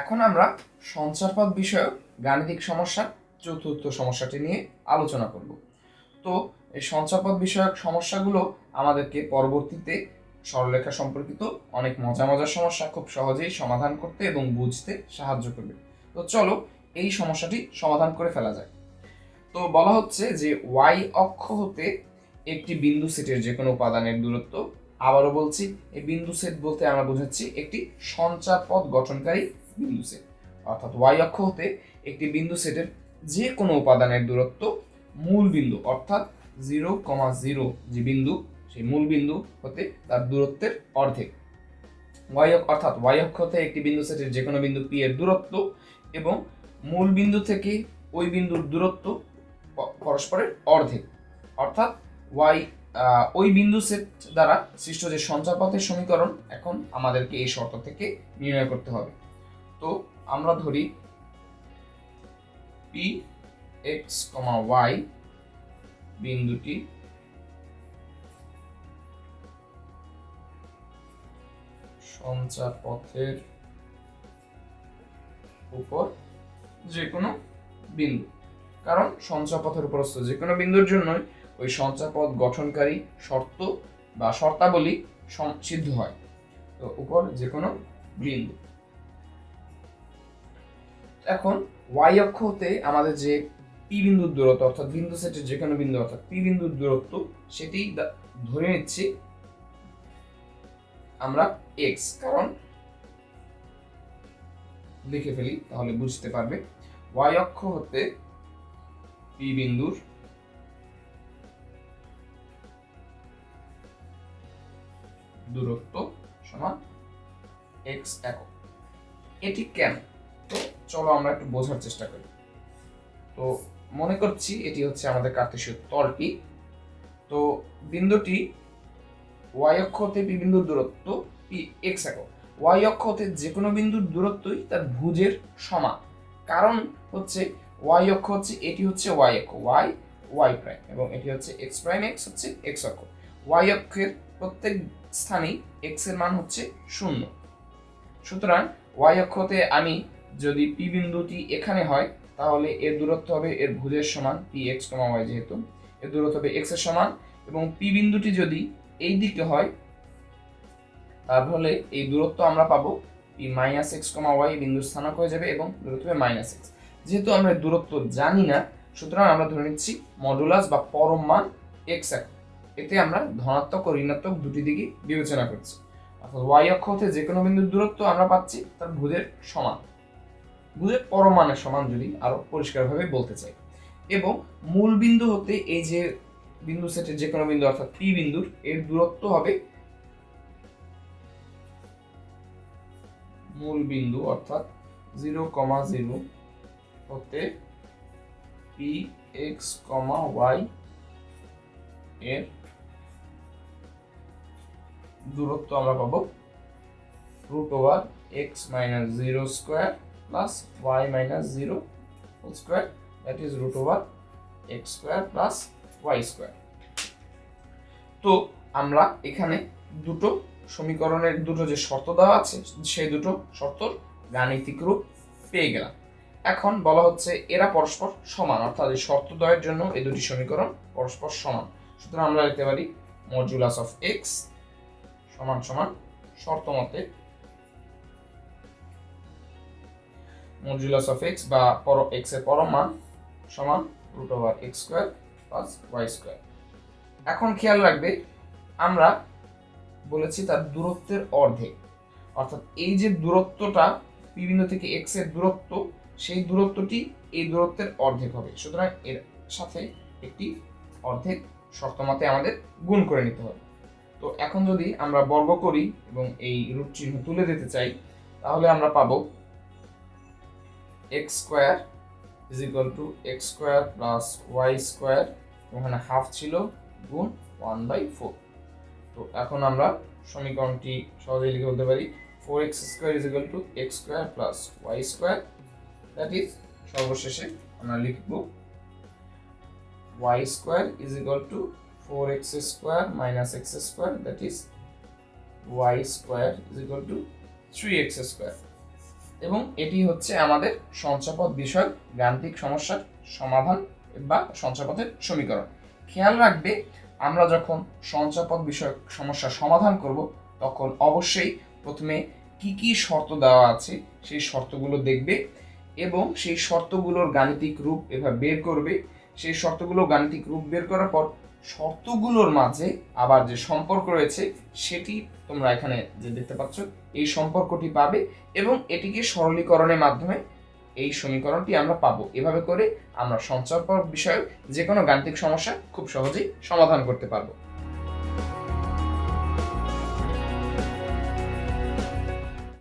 এখন আমরা সঞ্চারপদ বিষয়ক গাণিতিক সমস্যার চতুর্থ সমস্যাটি নিয়ে আলোচনা করব। তো এই সঞ্চারপদ বিষয়ক সমস্যাগুলো আমাদেরকে পরবর্তীতে সরলরেখা সম্পর্কিত অনেক মজা মজার সমস্যা খুব সহজেই সমাধান করতে এবং বুঝতে সাহায্য করবে। তো চলো এই সমস্যাটি সমাধান করে ফেলা যায় তো বলা হচ্ছে যে ওয়াই অক্ষ হতে একটি বিন্দু সেটের যে কোনো উপাদানের দূরত্ব, আবারও বলছি, এই বিন্দু সেট বলতে আমরা বোঝাচ্ছি একটি সঞ্চার পথ গঠনকারী বিন্দু সেট অর্থাৎ ওয়াই অক্ষ হতে একটি বিন্দু সেটের যে কোনো উপাদানের দূরত্ব মূল বিন্দু, অর্থাৎ জিরো কমা জিরো যে বিন্দু, সেই মূল বিন্দু হতে তার দূরত্বের অর্ধেক। ওয়াই অর্থাৎ ওয়াই অক্ষ হতে একটি বিন্দু সেটের যে কোনো বিন্দু পি এর দূরত্ব এবং মূল বিন্দু থেকে ওই বিন্দুর দূরত্ব পরস্পরের অর্ধেক। অর্থাৎ ওয়াই ওই বিন্দু সেট দ্বারা সৃষ্ট যে সঞ্চারপথের সমীকরণ, এখন আমাদেরকে এই শর্ত থেকে নির্ণয় করতে হবে। তো আমরা ধরি পি এক্স কমা ওয়াই বিন্দুটি সঞ্চারপথের উপর যে কোনো বিন্দু। কারণ সঞ্চারপথের উপরস্থ যে কোনো বিন্দুর জন্যই ওই সঞ্চারপথ গঠনকারী শর্ত বা শর্তাবলী সিদ্ধ হয়। তো উপর যে কোনো বিন্দু। এখন ওয়াই অক্ষ হতে আমাদের যে পি বিন্দুর দূরত্ব, অর্থাৎ বিন্দু সেটের যে কোনো বিন্দু, অর্থাৎ পি বিন্দুর দূরত্ব, সেটি ধরে নিচ্ছি আমরা এক্স কারণ লিখে ফেলি, তাহলে বুঝতে পারবে। ওয়াই অক্ষ হতে পি বিন্দুর দূরত্ব সমান এক্স একক। এটি কেন? চলো আমরা একটু বোঝার চেষ্টা করি। তো মনে করছি এটি হচ্ছে আমাদের কার্তেশীয় তলটি। তো বিন্দুটি ওয়াই অক্ষ হতে পি বিন্দুর দূরত্ব পি এক্স একক। ওয়াই অক্ষ হতে যে কোনো বিন্দুর দূরত্বই তার ভুজের সমান। কারণ হচ্ছে ওয়াই অক্ষ হচ্ছে, এটি হচ্ছে ওয়াই অক্ষ ওয়াই ওয়াই প্রাইম এবং এটি হচ্ছে এক্স প্রাইম এক্স হচ্ছে এক্স অক্ষ। ওয়াই অক্ষের প্রত্যেক স্থানেই এক্সের মান হচ্ছে শূন্য। সুতরাং ওয়াই অক্ষতে আমি যদি পি বিন্দুটি এখানে হয়, তাহলে এর দূরত্ব হবে এর ভুজের সমান পি এক্স কমা ওয়াই যেহেতু। এর দূরত্ব হবে এক্সের সমান এবং পি বিন্দুটি যদি এই দিকে হয়, তাহলে এই দূরত্ব আমরা পাবো P minus X comma Y বিন্দুর স্থানাঙ্ক হয়ে যাবে এবং দূরত্ব হবে মাইনাস এক্স যেহেতু আমরা দূরত্ব জানি না, সুতরাং আমরা ধরে নিচ্ছি মডুলাস বা পরম মান এক্স এক। এতে আমরা ধনাত্মক ও ঋণাত্মক দুটি দিকে বিবেচনা করছি। অর্থাৎ ওয়াই অক্ষ হতে যে কোনো বিন্দুর দূরত্ব আমরা পাচ্ছি তার ভুজের সমান। ভুজের পরমাণের সমান যদি আরও পরিষ্কারভাবে বলতে চাই। এবং মূল বিন্দু হতে এই যে বিন্দু সেটের যে কোনো বিন্দু অর্থাৎ পি বিন্দুর এর দূরত্ব হবে মূল বিন্দু অর্থাৎ জিরো কমা জিরো হতে পি এক্স কমা ওয়াই এর দূরত্ব আমরা পাবো root over x minus zero square plus y minus zero whole square that is root over x square plus y square তো আমরা এখানে দুটো সমীকরণের দুটো যে শর্ত দেওয়া আছে, সেই দুটো শর্তর গাণিতিক রূপ পেয়ে গেলাম। এখন বলা হচ্ছে এরা পরস্পর সমান, অর্থাৎ এই শর্ত দ্বয়ের জন্য এই দুটি সমীকরণ পরস্পর সমান। সুতরাং আমরা লিখতে পারি মডুলাস অফ এক্স সমান সমান শর্ত মতে মডুলাস অফ এক্স বা পর এক্সের পরম মান সমান root over x square plus y square. এখন খেয়াল রাখবে, আমরা বলেছি তার দূরত্বের অর্ধেক। অর্থাৎ এই যে দূরত্বটা বিভিন্ন থেকে এক্সের দূরত্ব, সেই দূরত্বটি এই দূরত্বের অর্ধেক হবে। সুতরাং এর সাথে একটি অর্ধেক শর্তমতে আমাদের গুণ করে নিতে হবে। তো এখন যদি আমরা বর্গ করি এবং এই রুট চিহ্ন তুলে দিতে চাই, তাহলে আমরা পাবো x square is equal to x square plus y square ওখানে হাফ ছিল, গুণ ওয়ান বাই ফোর তো এখন আমরা সমীকরণটি সহজেই লিখে বলতে পারি। Four x square is equal to x square plus y square that is সর্বশেষে আমরা লিখব y square is equal to four x square minus x square that is y square is equal to three x square এবং এটি হচ্ছে আমাদের সঞ্চয়পদ বিষয়ক গাণিতিক সমস্যার সমাধান বা সঞ্চয়পথের সমীকরণ। খেয়াল রাখবে, আমরা যখন সঞ্চয়পদ বিষয়ক সমস্যার সমাধান করব, তখন অবশ্যই প্রথমে কি কি শর্ত দেওয়া আছে, সেই শর্তগুলো দেখবে এবং সেই শর্তগুলোর গাণিতিক রূপ এভাবে বের করবে। সেই শর্তগুলো গাণিতিক রূপ বের করার পর শর্তগুলোর মাঝে আবার যে সম্পর্ক রয়েছে, সেটি তোমরা এখানে যে দেখতে পাচ্ছ, এই সম্পর্কটি পাবে এবং এটিকে সরলীকরণের মাধ্যমে এই সমীকরণটি আমরা পাবো। এভাবে করে আমরা সঞ্চয় বিষয়ক যে কোনো গাণিতিক সমস্যা খুব সহজেই সমাধান করতে পারব।